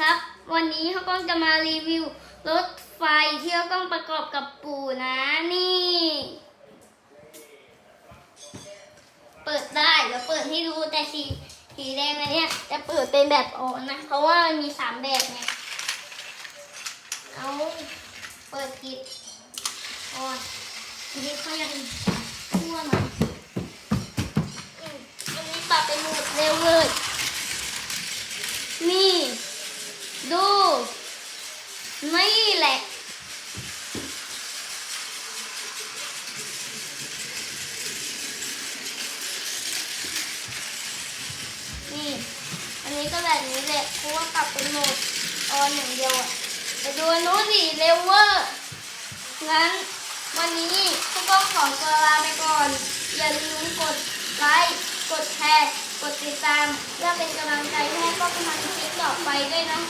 ครับ วันนี้เขาก็จะมารีวิวรถไฟที่เขาต้องประกอบกับปู่นะนี่ เปิดได้เดี๋ยวเปิดให้ดูแต่สีสีแดงอันเนี้ยจะเปิดเป็นแบบออนนะ เพราะว่ามันมีสามแบบไงเอาเปิดผิดออนทีนี้เขายังทั่วหน่อยอืมอันนี้ปรับเป็นโหมดเร็วเลย นี่ ดู นี่แหละ นี่ อันนี้ก็แบบนี้แหละเพราะว่าปรับเป็นโหมดออนอย่างเดียวอะไปดูนู้นสิเร็วเวอร์งั้นวันนี้พวกก็ขอตัวลาไปก่อน อย่าลืมกดไลค์ กดแชร์ กดติดตามเพื่อเป็นกำลังใจให้พวกทำคลิปต่อไปด้วยนะ